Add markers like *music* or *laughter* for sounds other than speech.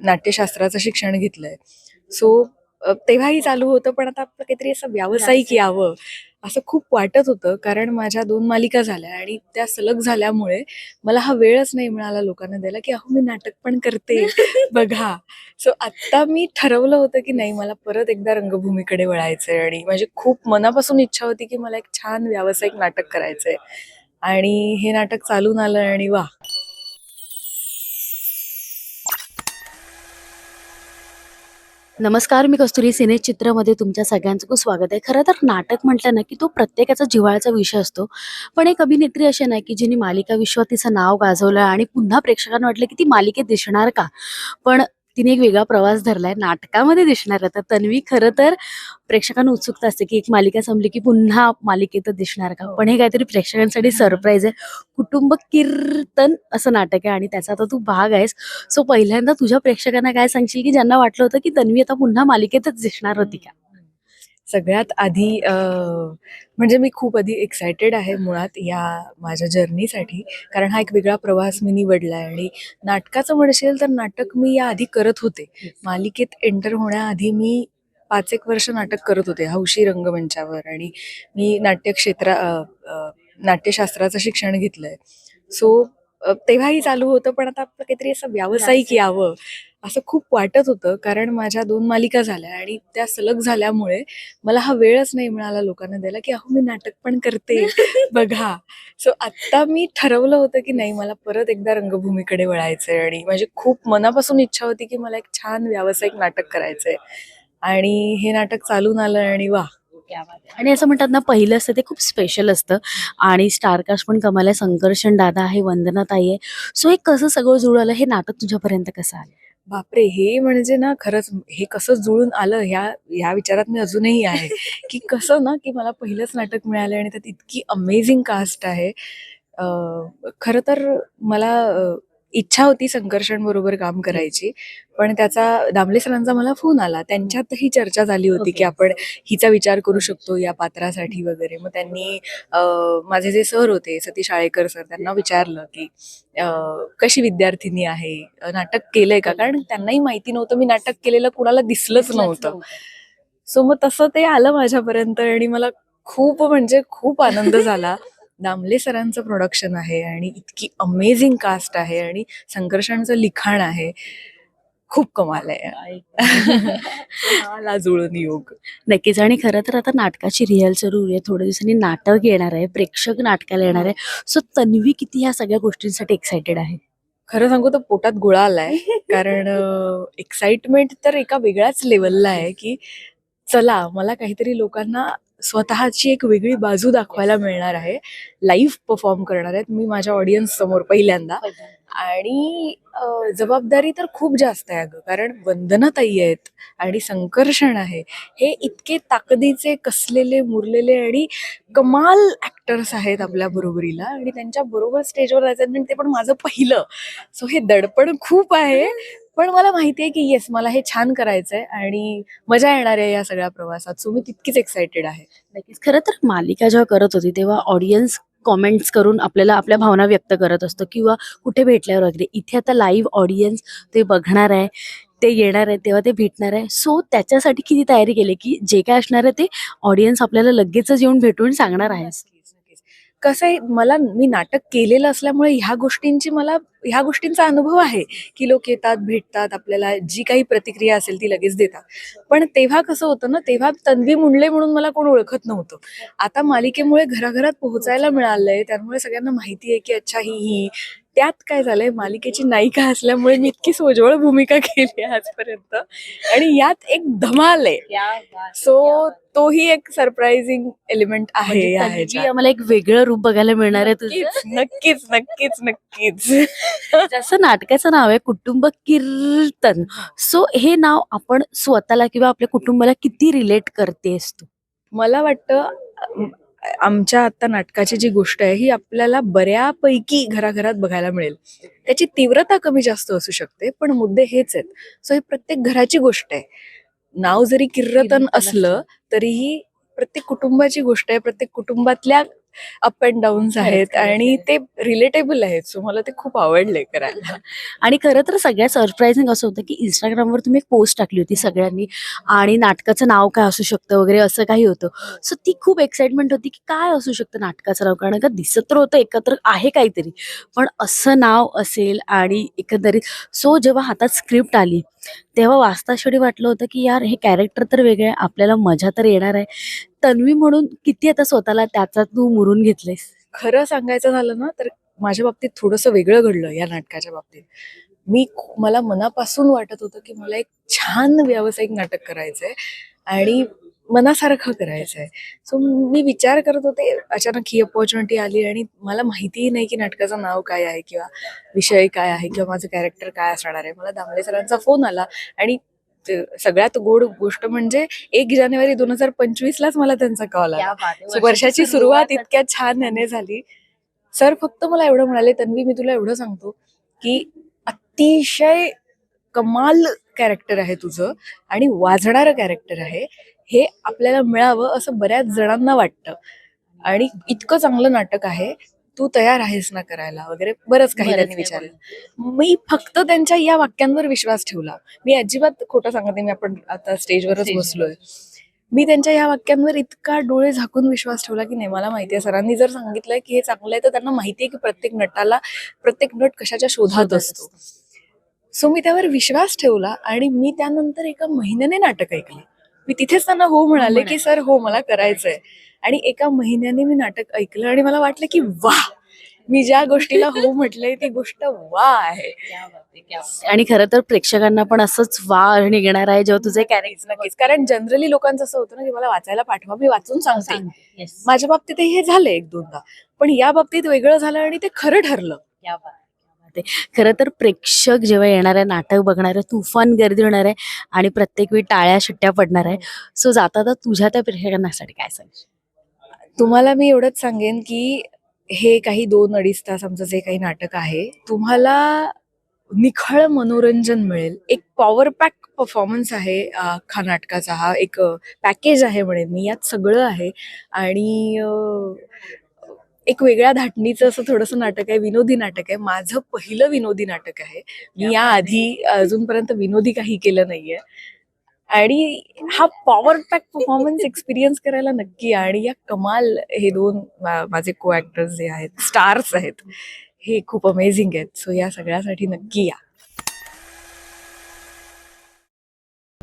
नाट्यशास्त्राचं शिक्षण घेतलंय. सो तेव्हाही चालू होतं पण आता आपलं काहीतरी असं व्यावसायिक यावं असं खूप वाटत होतं कारण माझ्या दोन मालिका झाल्या आणि त्या सलग झाल्यामुळे मला हा वेळच नाही मिळाला लोकांना द्यायला की अहो मी नाटक पण करते *laughs* बघा. सो आत्ता मी ठरवलं होतं की नाही मला परत एकदा रंगभूमीकडे वळायचंय आणि माझी खूप मनापासून इच्छा होती की मला एक छान व्यावसायिक नाटक करायचंय. आणि हे नाटक चालून आलं आणि वा नमस्कार मी कस्तुरी सिने चित्रमध्ये तुमच्या सगळ्यांचं स्वागत आहे. खरं तर नाटक म्हटलं ना की तो प्रत्येकाचा जिव्हाळ्याचा विषय असतो. पण एक अभिनेत्री अशी नाही ना की जिने मालिका विश्वात तिचं नाव गाजवलं आणि पुन्हा प्रेक्षकांना वाटलं की ती मालिकेत दिसणार का? पण तिने एक वेगळा प्रवास धरलाय. नाटकामध्ये दिसणार आहे. तर तन्वी खरं तर प्रेक्षकांना उत्सुकता असते की एक मालिका संपली की पुन्हा मालिकेतच दिसणार का? पण हे काहीतरी प्रेक्षकांसाठी सरप्राईज आहे. कुटुंब कीर्तन असं नाटक आहे आणि त्याचा आता तू भाग आहेस. सो पहिल्यांदा तुझ्या प्रेक्षकांना काय सांगशील की ज्यांना वाटलं होतं की तन्वी आता पुन्हा मालिकेतच दिसणार होती का? सगळ्यात आधी म्हणजे मी खूप आधी एक्सायटेड आहे मुळात या माझ्या जर्नीसाठी कारण हा एक वेगळा प्रवास मी निवडला आहे आणि नाटकाचं म्हणशील तर नाटक मी या आधी करत होते. मालिकेत एंटर होण्याआधी मी पाच एक वर्ष नाटक करत होते हौशी रंगमंचावर. आणि मी नाट्यक्षेत्रा नाट्यशास्त्राचं शिक्षण घेतलंय. सो तेव्हाही चालू होतं पण आता आपलं काहीतरी असं व्यावसायिक. यावं. असं खूप वाटत होतं कारण माझ्या दोन मालिका झाल्या आणि त्या सलग झाल्यामुळे मला हा वेळच नाही मिळाला लोकांना द्यायला की अहो मी नाटक पण करते *laughs* बघा. सो आत्ता मी ठरवलं होतं की नाही मला परत एकदा रंगभूमीकडे वळायचंय आणि माझी खूप मनापासून इच्छा होती की मला एक छान व्यावसायिक नाटक करायचंय. आणि हे नाटक चालून आलं आणि वा आणि असं म्हणतात ना पहिलं असतं ते खूप स्पेशल असतं. आणि स्टारकास्ट पण कमाल आहे. संकर्षण दादा आहे वंदना ताई आहे. सो हे कसं सगळं जुळलं? हे नाटक तुझ्यापर्यंत कसं आलं? बापरे हे म्हणजे ना खरंच हे कसं जुळून आलं ह्या ह्या विचारात मी अजूनही आहे. की कसं ना की मला पहिलंच नाटक मिळालं आणि त्यात इतकी अमेझिंग कास्ट आहे. खरं तर मला इच्छा होती संकर्षण बरोबर काम करायची पण त्याचा दामले सरांचा मला फोन आला. त्यांच्यातही चर्चा झाली होती की. आपण हिचा विचार करू शकतो या पात्रासाठी वगैरे. मग त्यांनी माझे जे सर होते सतीश आळेकर सर त्यांना विचारलं की कशी विद्यार्थिनी आहे? नाटक केलंय का? कारण त्यांनाही माहिती नव्हतं. मी नाटक केलेलं कुणाला दिसलंच नव्हतं. सो मग तसं ते आलं माझ्यापर्यंत आणि मला खूप म्हणजे खूप आनंद झाला. *laughs* दामले सरांचं प्रोडक्शन आहे आणि इतकी अमेझिंग कास्ट आहे आणि संकर्षणचं लिखाण आहे. खूप कमाल आहे. जुळून योग. नक्कीच. आणि खरं तर आता नाटकाची रिहल सुरू आहे थोड्या दिवसांनी नाटक येणार आहे. प्रेक्षक नाटकाला येणार आहे. सो तन्वी किती ह्या सगळ्या गोष्टींसाठी एक्सायटेड आहे? खरं सांगू तर पोटात गोळा आलाय. कारण एक्साइटमेंट तर एका वेगळ्याच लेवलला आहे की चला मला काहीतरी लोकांना स्वतःची एक वेगळी बाजू दाखवायला मिळणार आहे. लाईव्ह परफॉर्म करणार आहेत मी माझ्या ऑडियन्स समोर पहिल्यांदा. आणि जबाबदारी तर खूप जास्त आहे अगं. कारण वंदनाताई आहेत आणि संकर्षण आहे. हे इतके ताकदीचे कसलेले मुरलेले आणि कमाल ऍक्टर्स आहेत आपल्या बरोबरीला आणि त्यांच्या बरोबर स्टेजवर जायचं आणि ते पण माझं पहिलं. सो हे दडपण खूप आहे. पण मला माहिती आहे की येस मला हे छान करायचंय आणि मजा येणार आहे या सगळ्या प्रवासात. सो मी तितकीच एक्सायटेड आहे. नक्कीच. खरं तर मालिका जेव्हा करत होती तेव्हा ऑडियन्स कॉमेंट्स करून आपल्याला आपल्या भावना व्यक्त करत असतो किंवा कुठे भेटल्यावर वगैरे. इथे आता लाईव्ह ऑडियन्स ते बघणार आहे ते येणार आहे तेव्हा ते भेटणार आहे. सो त्याच्यासाठी किती तयारी केली की जे काय असणार आहे ते ऑडियन्स आपल्याला लगेचच येऊन भेटून सांगणार आहे असं कसं आहे मला मी नाटक केलेलं असल्यामुळे ह्या गोष्टींची मला ह्या गोष्टींचा अनुभव आहे की लोक येतात भेटतात आपल्याला जी काही प्रतिक्रिया असेल ती लगेच देतात. पण तेव्हा कसं होतं ना तेव्हा तन्वी मुंडले म्हणून मला कोण ओळखत नव्हतं. आता मालिकेमुळे घराघरात पोहोचायला मिळालंय त्यामुळे सगळ्यांना माहिती आहे की अच्छा ही ही. त्यात काय झालंय मालिकेची नायिका असल्यामुळे मी इतकी सोजवळ भूमिका केली आजपर्यंत. आणि यात एक धमाल आहे. सो तोही एक सरप्राइझिंग एलिमेंट आहे म्हणजे. आम्हाला एक वेगळं रूप बघायला मिळणार आहे तुझं? नक्कीच नक्कीच नक्कीच जसं नाटकाचं नाव आहे कुटुंब कीर्तन. सो हे नाव आपण स्वतःला किंवा आपल्या कुटुंबाला किती रिलेट करतेस तू? मला वाटतं आमच्या आता नाटकाची जी गोष्ट आहे ही आपल्याला बऱ्यापैकी घराघरात बघायला मिळेल. त्याची तीव्रता कमी जास्त असू शकते पण मुद्दे हेच आहेत. सो ही प्रत्येक घराची गोष्ट आहे. नाव जरी किर्रतन असलं. तरीही प्रत्येक कुटुंबाची गोष्ट आहे. प्रत्येक कुटुंबातल्या अप अँड डाऊन्स आहेत आणि. ते रिलेटेबल आहेत. सो मला ते खूप आवडले करायला. *laughs* आणि खरं तर सगळ्यात सरप्राईझिंग असं होतं की इंस्टाग्रामवर तुम्ही एक पोस्ट टाकली होती सगळ्यांनी. आणि नाटकाचं नाव काय असू शकतं वगैरे असं काही होतं. सो ती खूप एक्साइटमेंट होती की काय असू शकतं नाटकाचं नाव? कारण का दिसत तर होतं एकत्र आहे काहीतरी. पण असं नाव असेल आणि एकंदरीत सो जेव्हा हातात स्क्रिप्ट आली तेव्हा वाचता शेवटी वाटलं होतं की यार हे कॅरेक्टर तर वेगळे आपल्याला मजा तर येणार आहे. तन्वी म्हणून किती आता स्वतःला त्याचा तू मुरून घेतलेस? खरं सांगायचं झालं ना तर माझ्या बाबतीत थोडंसं वेगळं घडलं या नाटकाच्या बाबतीत. मी मला मनापासून वाटत होतं की मला एक छान व्यावसायिक नाटक करायचंय आणि मनासारखं करायचंय. सो मी विचार करत होते अचानक ही अपॉर्च्युनिटी आली आणि मला माहितीही नाही की नाटकाचं नाव काय आहे किंवा विषय काय आहे किंवा माझं कॅरेक्टर काय असणार आहे. मला दामले सरांचा फोन आला आणि सगळ्यात गोड गोष्ट म्हणजे एक जानेवारी दोन हजार पंचवीसलाच मला त्यांचा कॉल आला. वर्षाची सुरुवात इतक्या छान याने झाली. सर फक्त मला एवढं म्हणाले तन्वी मी तुला एवढं सांगतो की अतिशय कमाल कॅरेक्टर आहे तुझं आणि वाजणारं कॅरेक्टर आहे. हे आपल्याला मिळावं असं बऱ्याच जणांना वाटतं. आणि इतकं चांगलं नाटक आहे. तू तयार आहेस ना करायला वगैरे? बरंच काही त्यांनी विचारलं. मी फक्त त्यांच्या या वाक्यांवर विश्वास ठेवला. मी अजिबात खोटं सांगत नाही मी आपण आता स्टेजवरच स्टेजवर. बसलोय. मी त्यांच्या या वाक्यांवर इतका डोळे झाकून विश्वास ठेवला की नाही मला माहिती आहे सरांनी जर सांगितलंय की हे चांगलं आहे तर त्यांना माहिती आहे की प्रत्येक नटाला प्रत्येक नट कशाच्या शोधात असतो. सो मी त्यावर विश्वास ठेवला आणि मी त्यानंतर एका महिन्याने नाटक ऐकले. मी तिथेच त्यांना हो म्हणाले की सर हो मला करायचंय. आणि एका महिन्याने मी नाटक ऐकलं आणि मला वाटलं की वा मी ज्या गोष्टीला हो म्हटलंय ती गोष्ट वा आहे. आणि खरं तर प्रेक्षकांना पण असंच वा निघणार आहे जेव्हा तुझे नक्कीच नक्कीच. कारण जनरली लोकांचं असं होतं ना की मला वाचायला पाठवा मी वाचून सांगते. कॅरेक्टर माझ्या बाबतीत हे झालं एक दोनदा. पण या बाबतीत वेगळं झालं आणि ते खरं ठरलं. खरं तर प्रेक्षक जेव्हा येणार आहे नाटक बघणार आहे तुफान गर्दी होणार आहे आणि प्रत्येक वेळी टाळ्या शिट्ट्या पडणार आहे. सो जाता तर तुझ्या त्या प्रेक्षकांसाठी काय सांगशील? तुम्हाला मी एवढंच सांगेन की हे काही दोन अडीच तास आमचं जे काही नाटक आहे तुम्हाला निखळ मनोरंजन मिळेल. एक पॉवर पॅक परफॉर्मन्स आहे खा अख्खा नाटकाचा. हा एक पॅकेज आहे म्हणेन मी यात सगळं आहे. आणि एक वेगळ्या धाटणीचं असं थोडंसं नाटक आहे विनोदी नाटक आहे. माझं पहिलं विनोदी नाटक आहे. मी या आधी अजूनपर्यंत विनोदी काही केलं नाहीये. आणि हा पॉवर पॅक परफॉर्मन्स एक्सपिरियन्स करायला नक्की. आणि या कमाल हे दोन माझे को ऍक्टर्स जे आहेत स्टार्स आहेत हे खूप अमेझिंग आहेत. सो या सगळ्यासाठी नक्की या.